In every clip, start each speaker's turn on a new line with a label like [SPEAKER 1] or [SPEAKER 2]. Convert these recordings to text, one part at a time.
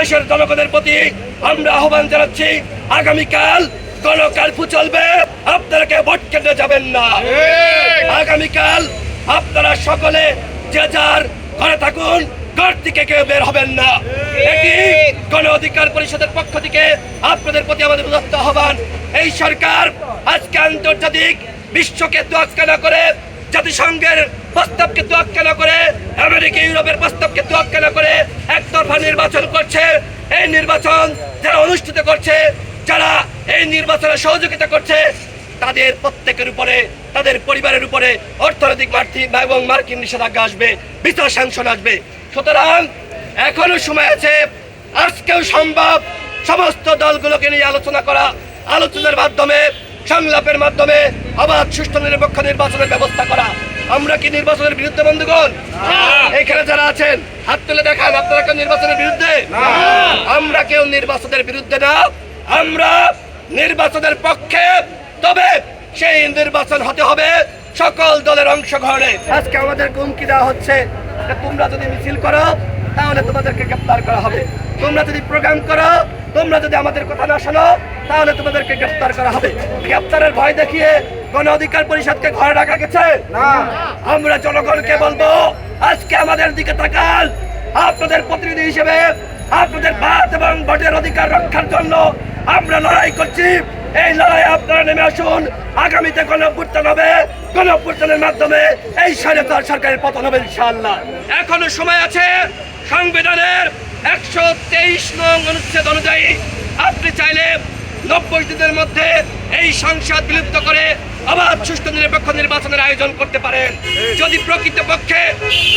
[SPEAKER 1] দেশের জনগণের প্রতি আমরা আহ্বান জানাচ্ছি আগামীকাল গণকালপু চলবে আপনারা কেউ ভোট কেন্দ্রে যাবেন না। আগামীকাল আপনারা সকলে যে যার ঘরে থাকুন ঘর থেকে কেউ বের হবেন না। এটি গণ অধিকার পরিষদের পক্ষ থেকে আপনাদের প্রতি আমাদের উদাত্ত আহ্বান। এই সরকার আজকে আন্তর্জাতিক বিশ্বকে তোয়াক্কা না করে জাতিসংঘের প্রস্তাবকে তোয়াক্কা না করে আমেরিকা ইউরোপের প্রস্তাবকে তোয়াক্কা না করে একতরফা নির্বাচন করছে, এই নির্বাচন যারা অনুষ্ঠিত করছে, যারা এই নির্বাচনে সহযোগিতা করছে, তাদের প্রত্যেকের উপরে, তাদের পরিবারের উপরে অর্থনৈতিক মার্থি এবং মার্কিন নিষেধাজ্ঞা আসবে, বিচার স্যাংশন আসবে। সুতরাং এখনও সময় আছে, আজকেও সম্ভব সমস্ত দলগুলোকে নিয়ে আলোচনা করা, আলোচনার মাধ্যমে, সংলাপের মাধ্যমে আবার সুষ্ঠু, নিরপেক্ষ নির্বাচনের ব্যবস্থা করা। আমরা কি নির্বাচনের বিরুদ্ধে বন্ধুগণ? এখানে যারা আছেন হাত তুলে দেখান আপনারা কেউ নির্বাচনের বিরুদ্ধে? আমরা কেউ নির্বাচনের বিরুদ্ধে না আমরা নির্বাচনের পক্ষে। তবে সেই নির্বাচন হতে হবে সকল দলের অংশগ্রহণে। আজকে আমাদের হুমকি দেওয়া হচ্ছে তোমরা যদি মিছিল করো তাহলে তোমাদেরকে গ্রেপ্তার করা হবে। তোমরা যদি প্রোগ্রাম করো তোমরা যদি আমাদের কথা না শোনো তাহলে তোমাদেরকে গ্রেপ্তার করা হবে। গ্রেপ্তারের ভয় দেখিয়ে গণ অধিকার পরিষদকে ঘরে রাখা গেছে? আমরা জনগণকে বলব আজকে আমাদের দিকে তাকান আপনাদের প্রতিনিধি হিসেবে আপনাদের ভাত এবং ভোটের অধিকার রক্ষার জন্য আমরা লড়াই করছি। এই লড়াই আপনারা নেমে আসুন। আগামীতে গণঅভ্যুত্থান হবে। গণঅভ্যুত্থানের মাধ্যমে এই স্বৈরাচার সরকারের পতন হবে ইনশাআল্লাহ। এখনও সময় আছে সংবিধানের একশো তেইশ নং অনুচ্ছেদ অনুযায়ী। আপনি চাইলে নব্বই দিনের মধ্যে এই সংসদ বিলুপ্ত করে আবার সুষ্ঠু নিরপেক্ষ নির্বাচনের আয়োজন করতে পারেন যদি প্রকৃতপক্ষে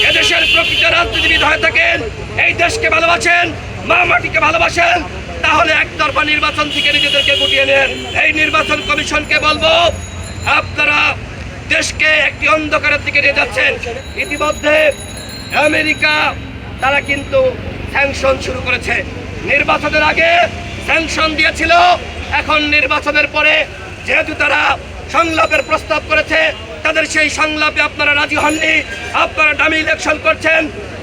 [SPEAKER 1] এদেশের প্রকৃত রাজনীতিবিদ হয়ে থাকেন, এই দেশকে ভালোবাসেন, মা মাটিকে ভালোবাসেন, তাহলে একতরফা নির্বাচন থেকে নিজেদেরকে গুটিয়ে নেন। এই নির্বাচন কমিশনকে বলব, আপনারা দেশকে একটি অন্ধকারের দিকে নিয়ে যাচ্ছেন। ইতিমধ্যে আমেরিকা, তারা কিন্তু স্যাংশন শুরু করেছে। নির্বাচনের আগে স্যাংশন দিয়েছিল এখন নির্বাচনের পরে যেহেতু তারা সংলাপের প্রস্তাব করেছে, তাদের সেই সংলাপে আপনারা রাজি হননি। আপনারা ডামি ইলেকশন করছেন,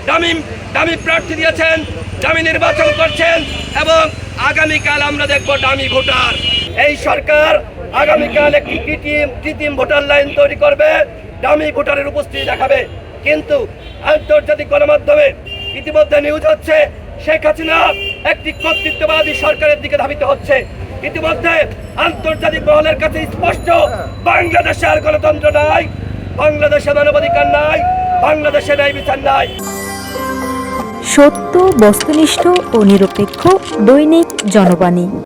[SPEAKER 1] ডামি ডামি প্রার্থী দিয়েছেন, ডামি নির্বাচন করছেন এবং আগামীকাল আমরা দেখব ডামি ভোটার। এই সরকার আগামীকাল একটি কৃত্রিম কৃত্রিম ভোটার লাইন তৈরি করবে, ডামি ভোটারের উপস্থিতি দেখাবে। কিন্তু আন্তর্জাতিক গণমাধ্যমে ইতিমধ্যে নিউজ হচ্ছে, শেখ হাসিনা একটি কর্তৃত্ববাদী সরকারের দিকে ধাবিত হচ্ছে। ইতিমধ্যে আন্তর্জাতিক মহলের কাছে স্পষ্ট, বাংলাদেশে আর গণতন্ত্র নাই, বাংলাদেশে মানবাধিকার নাই, বাংলাদেশে ন্যায় বিচার নাই।
[SPEAKER 2] সত্য, বস্তুনিষ্ঠ ও নিরপেক্ষ দৈনিক জনবাণী।